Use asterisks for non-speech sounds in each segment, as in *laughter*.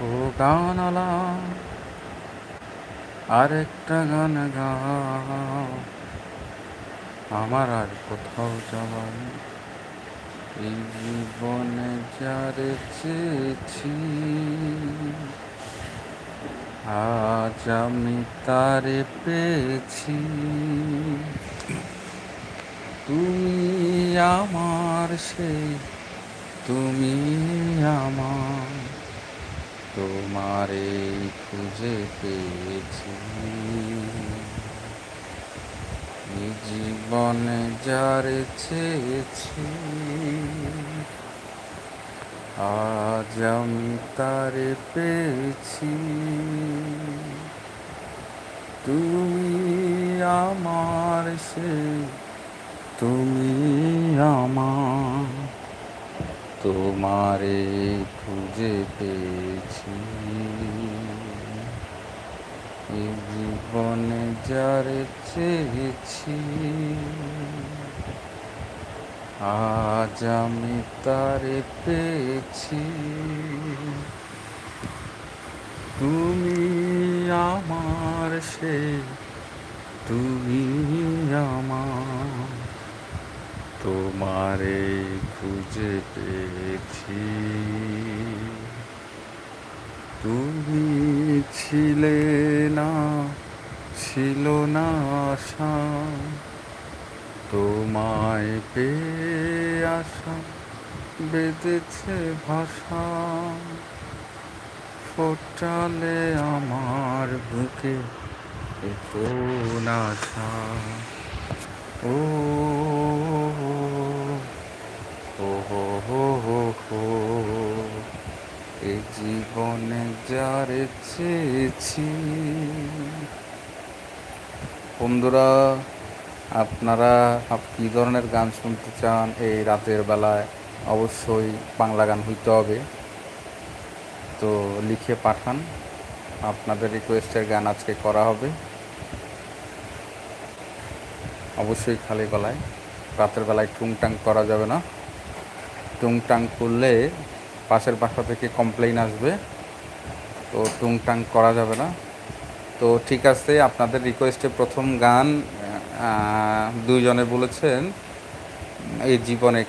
ও গানলা আরেকটা গান গাও। আমার আর কোথাও নেই। এই জীবনে যারে চেয়েছি, আজ আমি তারে পেয়েছি। তুমি আমার সেই, তুমি আমার তোমারে খুঁজে পেয়েছি। জীবনে যারে চেয়েছি, আজ আমি তারে পেয়েছি। তুমি আমার সে, তুমি আমার তোমারে খুঁজে পেয়েছি। জীবনে যারে চেয়েছি, আজ আমি তারে পেয়েছি। তুমি আমার সে, তুমি আমার তোমারে খুঁজে পেয়েছি। তুমি ছিলে না, ছিল না আশা। তোমায় পেয়ে আসা বেঁধেছে ভাষা। ফোটালে আমার বুকে এ কোন আশা ও ও হো হো হো হো জীবনে যারে চেয়েছি। বন্ধুরা, আপনারা আপ- কী ধরনের গান শুনতে চান এই রাতের বেলায়? অবশ্যই বাংলা গান হইতে হবে। তো লিখে পাঠান। আপনাদের রিকোয়েস্টের গান আজকে করা হবে। অবশ্যই খালি গলায়। রাতের বেলায় টুংটাং করা যাবে না। টুংটাং করলে পাশের বাসা থেকে কমপ্লেইন আসবে। তো টুংটাং করা যাবে না। তো ঠিক আছে, আপনাদের রিকোয়েস্টে প্রথম গান দুইজনে বলেছেন এই জীবনে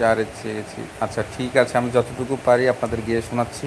যারে চেয়েছি আচ্ছা ঠিক আছে, আমি যতটুকু পারি আপনাদের গিয়ে শোনাচ্ছি।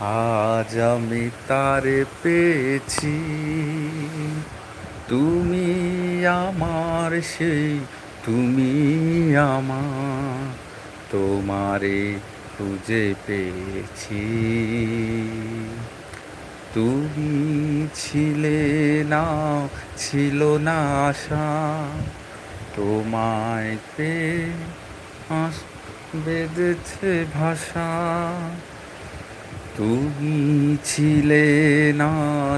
আজ আমি তারে পেয়েছি। তুমি আমার সেই, তুমি আমার, তোমারে খুঁজে পেয়েছি। তুমি ছিলে না, ছিল না আশা, তোমায় পেয়ে বেঁধেছে ভাষা। তুমি ছিলে না,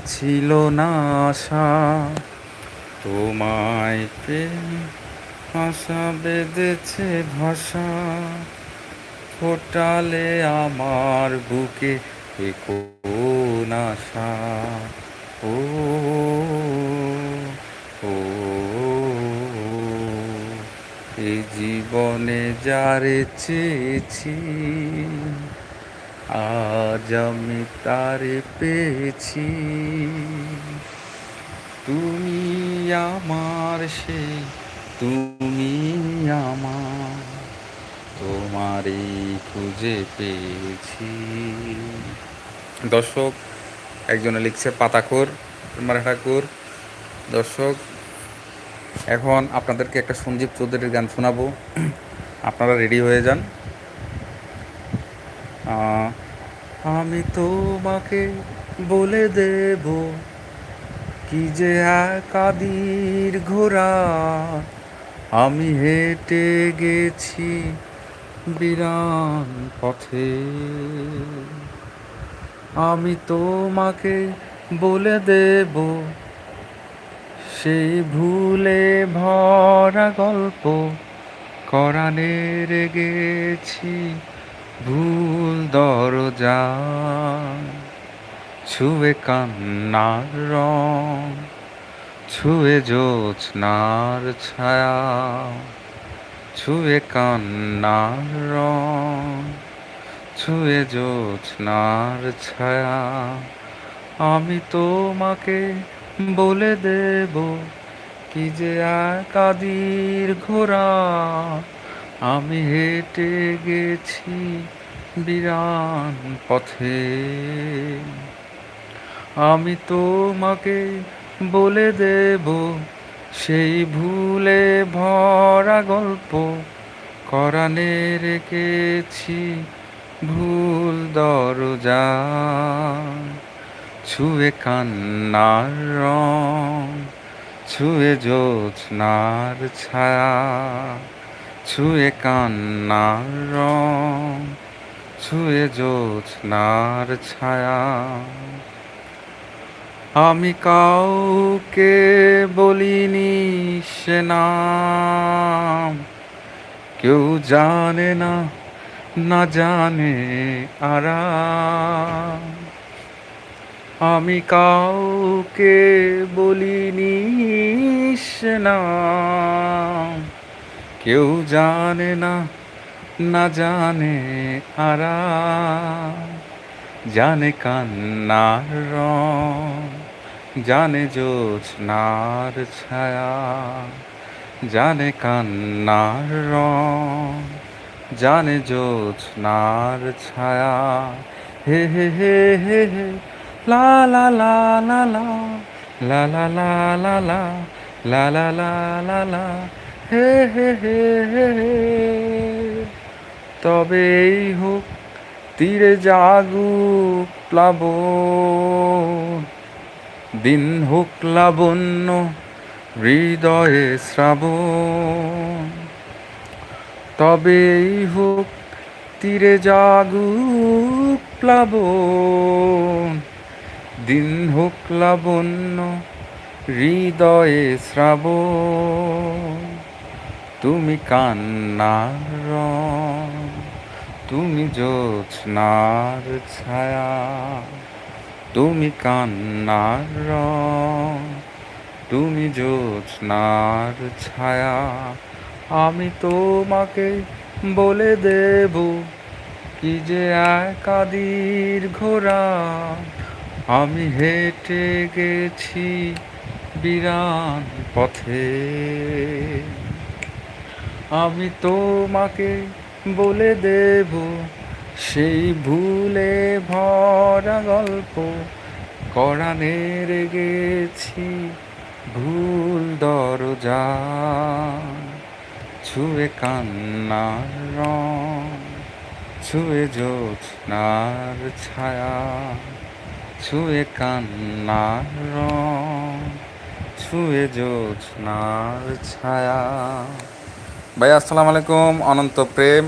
ছিল না আশা। তোমায় পে আশা বেঁধেছে ভাষা। ফোটালে আমার বুকে এ কোন আশা ও ও এই জীবনে যারে চেয়েছি আজ আমি তারে পেয়েছি। তুমি আমার সেই তুমি আমার, তোমারই খুঁজে পেয়েছি। দর্শক, একজনে লিখছে পাতাখোর মারা ঠাকুর দর্শক, এখন আপনাদেরকে একটা সঞ্জীব চৌধুরীর গান শোনাবো। আপনারা রেডি হয়ে যান। আমি তোমাকে বলে দেব কি যে একাদির ঘোড়া। আমি হেঁটে গেছি বিরান পথে। আমি তোমাকে বলে দেব সেই ভুলে ভরা গল্প। করানের গেছি ভুল দরজা, ছুঁয়ে কান্নার রং, ছুঁয়ে জ্যোৎস্নার ছায়া, ছুঁয়ে কান্নার রং, ছুঁয়ে জ্যোৎস্নার ছায়া। আমি তোমাকে বলে দেব কি যে একাদির ঘোরা আমি হেঁটে গেছি বিরান পথে। আমি তোমাকে বলে দেব সেই ভুলে ভরা গল্প। করানে রেখেছি ভুল দরজা। ছুঁয়ে কান্নার রং, ছুঁয়ে জ্যোৎস্নার ছায়া। ছুঁয়ে কান্নার রং, ছুঁয়ে জ্যোৎস্নার ছায়া। আমি কাউকে বলিনি সে নাম। কেউ জানে না না জানে আরাম। আমি কাউকে বলিনি সে নাম। কেউ জানে না না জানে আরা জানে কান্নার রং জানে জ্যোৎস্নার ছায়া জানে কান্নার রং জানে জ্যোৎস্নার ছায়া হে হে হে হে হে লা লা লা লা লা লা লা লা লা লা লা লা লা লা লা হে হে হে তবেই হোক, তীরে জাগুক প্লাবন। দিন হোক লাবণ্য হৃদয়ে শ্রাবণ। তবেই হোক, তীরে জাগুক প্লাবন। দিন হোক লাবণ্য হৃদয়ে শ্রাবণ। তুমি কান্নার তুমি জ্যোৎস্নার ছায়া, তুমি কান্নার রং, তুমি জ্যোৎস্নার ছায়া। আমি তোমাকে বলে দেব কি যে একাদির ঘোরা আমি হেঁটে গেছি বিরান পথে। আমি তোমাকে বলে দেব সেই ভুলে ভরা গল্প। করানের গেছি ভুল দরজা, ছুঁয়ে কান্নার রং, ছুঁয়ে জ্যোৎস্নার ছায়া, ছুঁয়ে কান্নার রং, ছুঁয়ে জ্যোৎস্নার ছায়া। ভাই, আসসালামু আলাইকুম। অনন্ত প্রেম।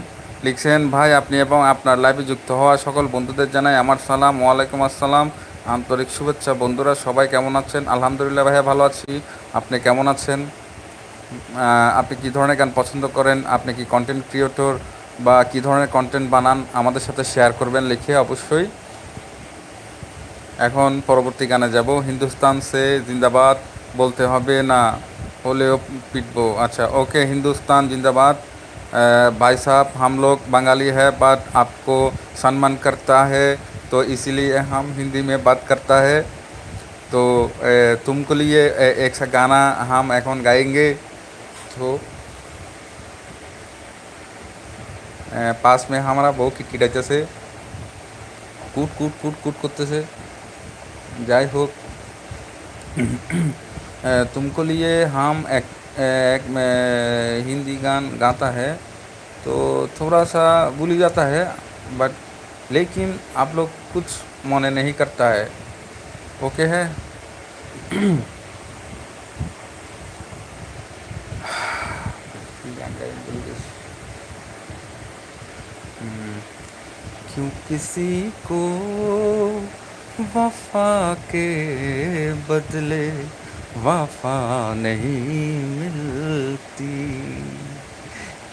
লিখছেন, ভাই, আপনি এবং আপনার লাইভে যুক্ত হওয়া সকল বন্ধুদের জানাই আমার সালাম। ওয়ালাইকুম আসসালাম। আন্তরিক শুভেচ্ছা। বন্ধুরা, সবাই কেমন আছেন? আলহামদুলিল্লাহ ভাইয়া, ভালো আছি। আপনি কেমন আছেন? আপনি কী ধরনের গান পছন্দ করেন? আপনি কি কন্টেন্ট ক্রিয়েটর বা কী ধরনের কন্টেন্ট বানান? আমাদের সাথে শেয়ার করবেন লিখে অবশ্যই। এখন পরবর্তী গানে যাব। হিন্দুস্তান সে জিন্দাবাদ, বলতে হবে না। হলেও पिटबो अच्छा ओके हिंदुस्तान जिंदाबाद अ, भाई साहब हम लोग बंगाली है बट आपको सम्मान करता है तो इसीलिए हम हिंदी में बात करता है तो अ, तुमको लिए अ, एक सा गाना हम এখন गाएंगे तो अ, पास में हमारा বউ কিটকিটা আছে কুট কুট কুট কুট করতেছে যাই হোক अ, तुमको लिए हम एक, एक हिंदी गान गाता है तो थोड़ा सा भूल जाता है बट लेकिन आप लोग कुछ मने नहीं करता है। ओके है? क्यों किसी को वफा के बदले वफा नहीं मिलती।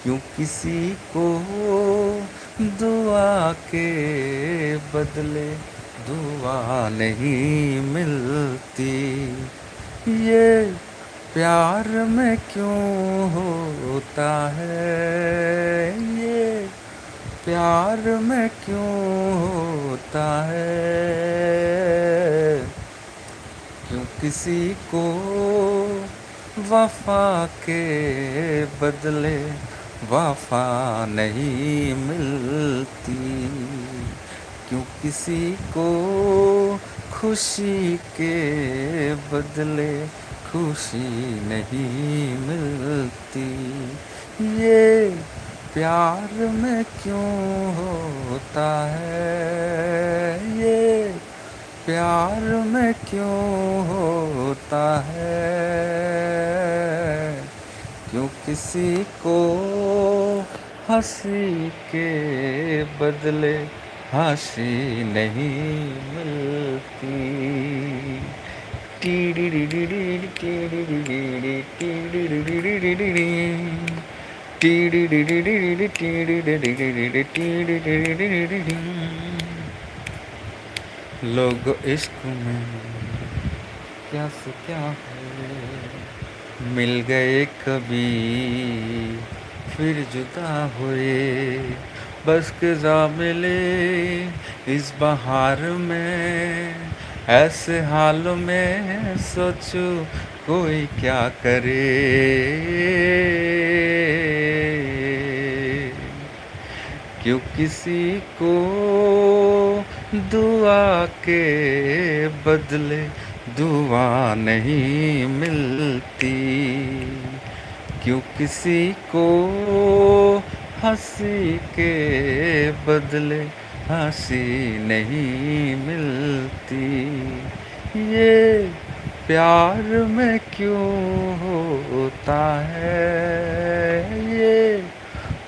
क्यों किसी को दुआ के बदले दुआ नहीं मिलती? ये प्यार में क्यों होता है? ये प्यार में क्यों होता है? किसी को वफा के बदले वफा नहीं मिलती। क्यों किसी को खुशी के बदले खुशी नहीं मिलती? ये प्यार में क्यों होता है? ये प्यार में क्यों होता है? क्यों किसी को हँसी के बदले हँसी नहीं मिलती? लोग इश्क में। क्या से क्या है? मिल गए कभी, फिर जुदा हुए। बस कजा मिले इस बहार में। ऐसे हाल में सोचो कोई क्या करे। क्यों किसी को दुआ के बदले दुआ नहीं मिलती? क्यों किसी को हँसी के बदले हँसी नहीं मिलती? ये प्यार में क्यों होता है? ये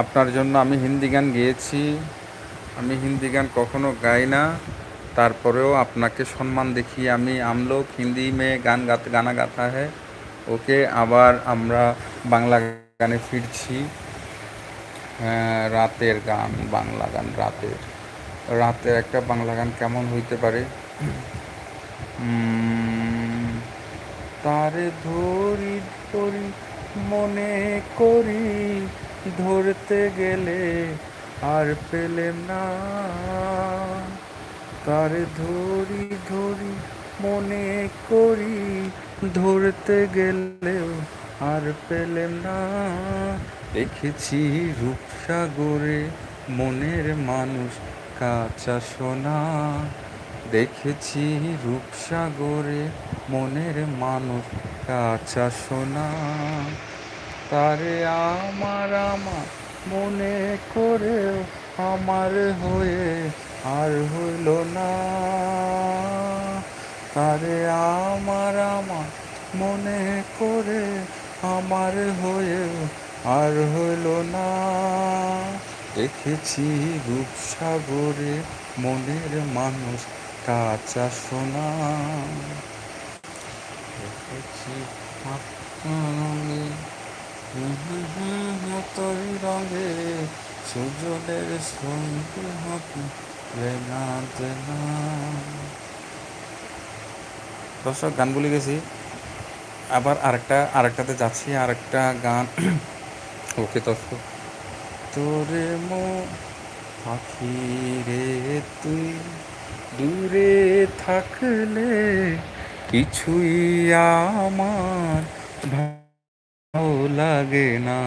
আপনার জন্য আমি হিন্দি গান গেয়েছি। আমি হিন্দি গান কখনো গাই না। তারপরেও আপনাকে সম্মান দেখিয়ে আমি আমলোক হিন্দি মেয়ে গান গাতে গানা গাতা হ্যাঁ ওকে আবার আমরা বাংলা গানে ফিরছি। হ্যাঁ, রাতের গান বাংলা গান রাতের। রাতের একটা বাংলা গান কেমন হইতে পারে? তারে ধরি ধরি মনে করি ধরতে গেলে আর পেলেম না। তারে ধরি ধরি, মনে করি, ধরতে গেলেও আর পেলেম না। দেখেছি রূপসাগরে মনের মানুষ কাঁচা সোনা। দেখেছি রূপসাগরে মনের মানুষ কাঁচা সোনা। তারে আমার আমার মনে করেও আমার হয়ে আর হইল না। তারে আমার আমার মনে করে আমার হয়ে আর হইল না। দেখেছি রূপসাগরে মনের মানুষ কাঁচা সোনা। দেখেছি তোর রঙে না দর্শক, গান বলে গেছি। আবার আরেকটা, আরেকটাতে যাচ্ছি, আরেকটা গান। *clears throat* ওকে, দর্শক। তোরে মো পাখি রে তুই, দূরে থাকলে কিছুই আমার লাগে না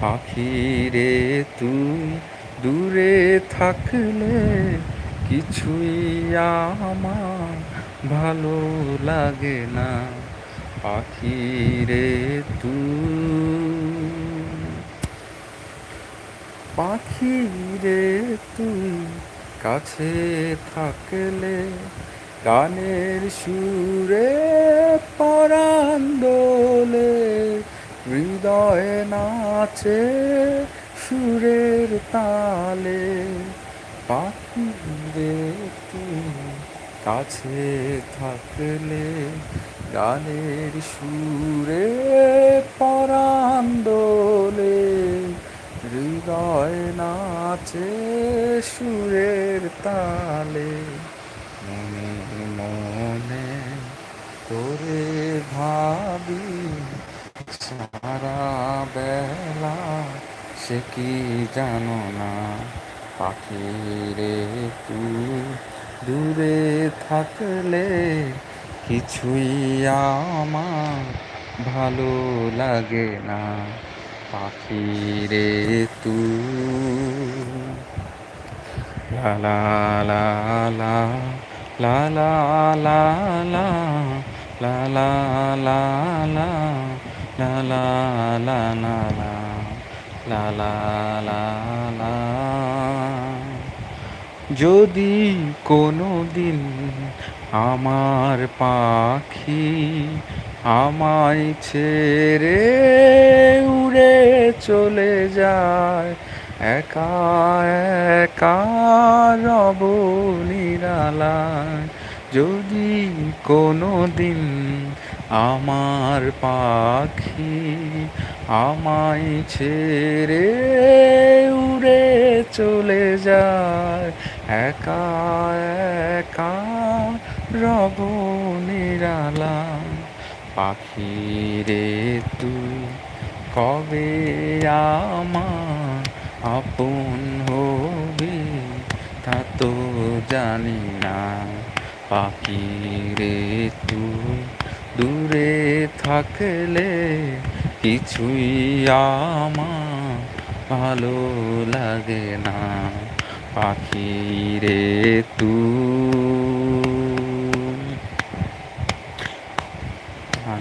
পাখি রে তুই দূরে থাকলে কিছুই আমার ভালো লাগে না পাখি রে তুই। রে তুই কাছে থাকলে গানের সুরে পরাণ দোলে হৃদয়ে নাচে সুরের তালে পাখি রে কাছে থাকলে গানের সুরে পরাণ দোলে হৃদয় নাচে সুরের তালে, মনে মনে তোরে ভাবি সারা বেলা সে কি জানো না পাখি রে দূরে থাকলে কিছুই আমার ভালো লাগে না পাখি রে লা লা লা লা লা লা লা লা লা লা লা লা লা লা লা লা লা লা। যদি কোনো দিন আমার পাখি আমায় ছেড়ে উড়ে চলে যায়, একা একা রব নিরালায়। যদি কোনো দিন আমার পাখি আমায় ছেড়ে উড়ে চলে যায়। একা একা রব নিরালা পাখি রে তুই, কবে আমার আপন হবি তা তো জানি না। পাখি রে তুই দূরে থাকলে কিছুই আমার ভালো লাগে না পাখি রে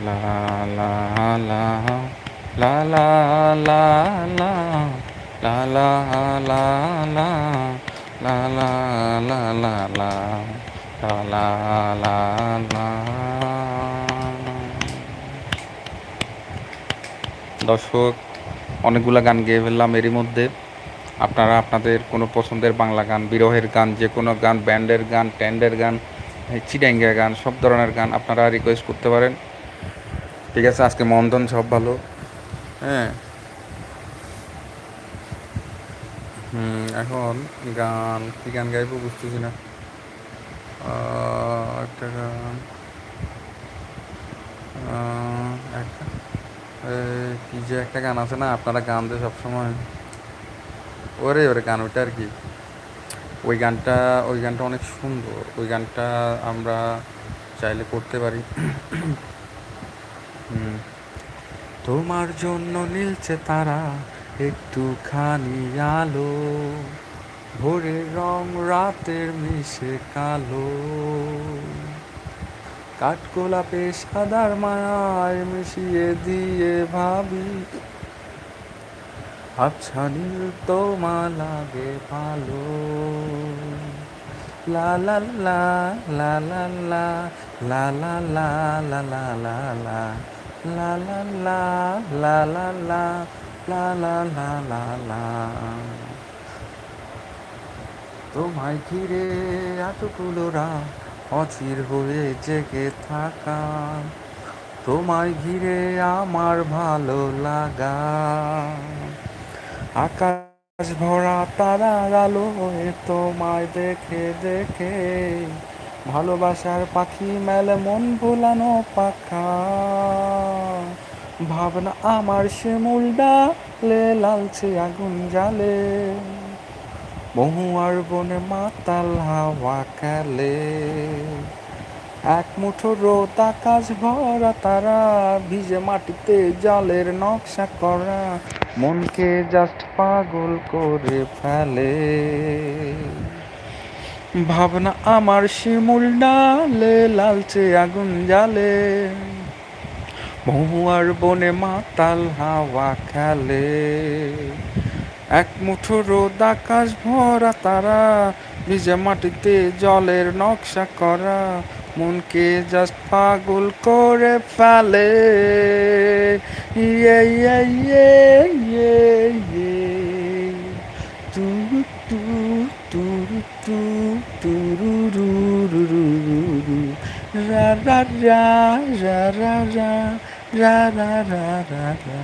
লা লা লা লা লা লা লা লা লা লা লা লা দর্শক, অনেকগুলো গান গেয়ে ফেললাম এরই মধ্যে। আপনারা আপনাদের কোনো পছন্দের বাংলা গান, বিরহের গান যে কোনো গান, ব্যান্ডের গান, ট্যান্ডের গান চিডাঙ্গা গান, সব ধরনের গান আপনারা রিকোয়েস্ট করতে পারেন। ঠিক আছে, আজকে মন্দন সব ভালো। হ্যাঁ। এখন গান, কী গান গাইবো বুঝতেছি না। একটা গান একটা কি যে একটা গান আছে না, আপনারা গান দেয় সবসময়। ওরে ওরে গান, ওইটা আর কি। ওই গানটা ওই গানটা অনেক সুন্দর। ওই গানটা আমরা চাইলে করতে পারি। তোমার জন্য নীলছে তারা, একটুখানি আলো। ভোরের রং রাতের মিশে কালো। কাঠগোলাপে সাদার মায়ায় মিশিয়ে দিয়ে ভাবি আচ্ছা নীল তোমা লাগে ভালো লা লা লা লা লা লা লা লা লা লা লা লা লা লা লা লা তোমায় ঘিরে এতগুলোরা অচির হয়ে জেগে থাকা তোমায় ঘিরে আমার ভালো লাগা আকাশ ভরা তারার আলোয় তোমায় দেখে দেখে ভালোবাসার পাখি মেলে মন ভোলানো পাখা। ভাবনা আমার শিমুল ডালে লালছে আগুন জালে মহুয়ার বনে মাতাল হাওয়া খেলে। এক মুঠো রোদ আকাশ ভরা তারা, ভিজে মাটিতে জলের নকশা করা। মনকে জাস্ট পাগল করে ফেলে। ভাবনা আমার শিমুল ডালে, লালচে আগুন জালে মহুয়ার বনে মাতাল হাওয়া খেলে। এক মুঠো রোদ আকাশ ভরা তারা ভিজে মাটিতে জলের নকশা করা মনকে জাস্ট পাগল করে ফেলে ইয়ে ইয়ে ইয়ে ইয়ে ইয়ে তু তু তুরু তু তুরু রু রু রু রু রা রা রা রা রা রা রা রা রা রা রা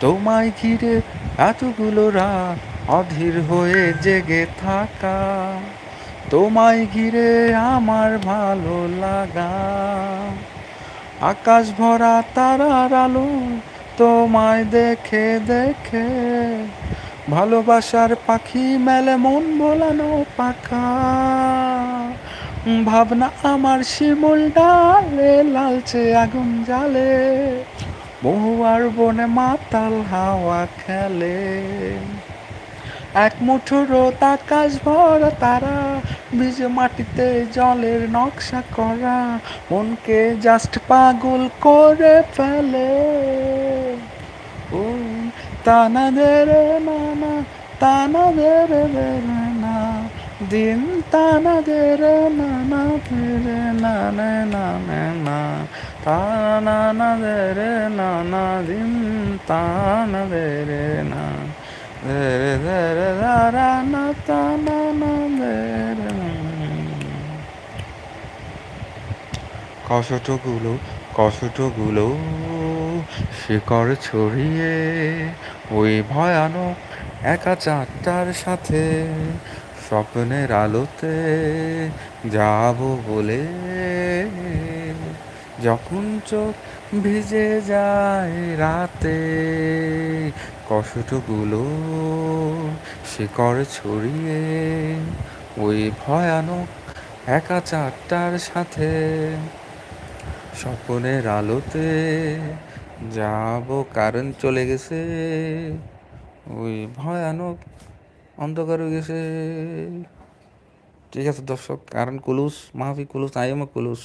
তোমায় ঘিরে এতগুলো রাত অধীর হয়ে জেগে থাকা। তোমায় ঘিরে আমার ভালো লাগা। আকাশ ভরা তারার আলো তোমায় দেখে দেখে। ভালোবাসার পাখি মেলে মন ভোলানো পাখা। ভাবনা আমার শিমুল ডালে, লালচে আগুন জালে মহুয়ার বনে মাতাল হাওয়া খেলে। এক মুঠো রোদ আকাশ ভরা তারা, ভিজে মাটিতে জলের নকশা করা, মনকে জাস্ট পাগল করে ফেলে। ও তানা দে নানা তানা দে রে না দিন তানা দে রে নানা দে রে নানা নানা। না താന ദേരെ നാനാദിം താന ദേരെ നാ ദേരെ ദേരെ ധാരാണ താന ദേരെ কষ্টগুলো কষ্টগুলো শিকড় ছড়িয়ে ওই ভয়ানক একা চারটার সাথে স্বপ্নের আলোতে যাব বলে যখন চোখ ভিজে যায় রাতে, কষ্টগুলো শিকড় ছড়িয়ে ওই ভয়ানক একা চারটার সাথে স্বপ্নের আলোতে যাব। কারেন্ট চলে গেছে ওই ভয়ানক অন্ধকার হয়ে গেছে। ঠিক আছে দর্শক কারেন্ট কুলুস মাহফি কুলুস আইএমও কুলুস